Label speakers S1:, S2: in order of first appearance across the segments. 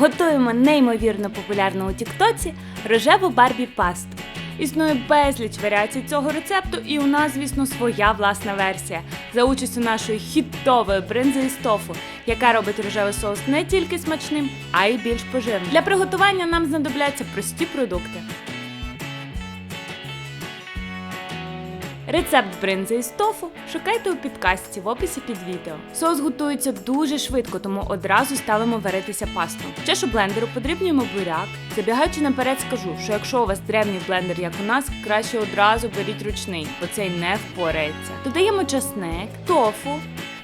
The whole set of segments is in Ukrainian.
S1: Готуємо неймовірно популярну у Тіктоці рожеву барбі пасту. Існує безліч варіацій цього рецепту, і у нас, звісно, своя власна версія за участю нашої хітової бринзи із тофу, яка робить рожевий соус не тільки смачним, а й більш поживним. Для приготування нам знадобляться прості продукти. Рецепт бринзи із тофу шукайте у підкасті в описі під відео. Соус готується дуже швидко, тому одразу ставимо варитися пасту. Чашу блендеру подрібнюємо буряк. Забігаючи наперед, скажу, що якщо у вас древній блендер, як у нас, краще одразу беріть ручний, бо цей не впорається. Додаємо часник, тофу,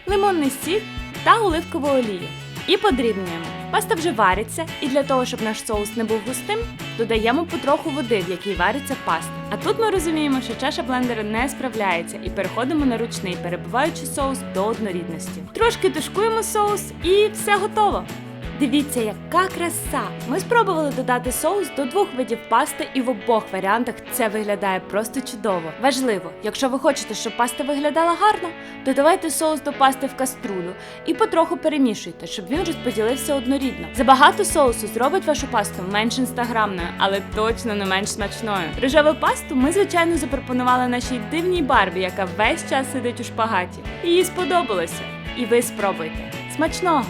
S1: лимонний сік та оливкову олію. І подрібнюємо. Паста вже вариться, і для того, щоб наш соус не був густим, додаємо потроху води, в якій вариться паста. А тут ми розуміємо, що чаша блендера не справляється і переходимо на ручний, перебиваючи соус до однорідності. Трошки тушкуємо соус і все готово. Дивіться, яка краса! Ми спробували додати соус до двох видів пасти, і в обох варіантах це виглядає просто чудово. Важливо, якщо ви хочете, щоб паста виглядала гарно, додавайте соус до пасти в каструлю і потроху перемішуйте, щоб він розподілився однорідно. Забагато соусу зробить вашу пасту менш інстаграмною, але точно не менш смачною. Рожеву пасту ми, звичайно, запропонували нашій дивній барбі, яка весь час сидить у шпагаті. Їй сподобалося. І ви спробуйте. Смачного!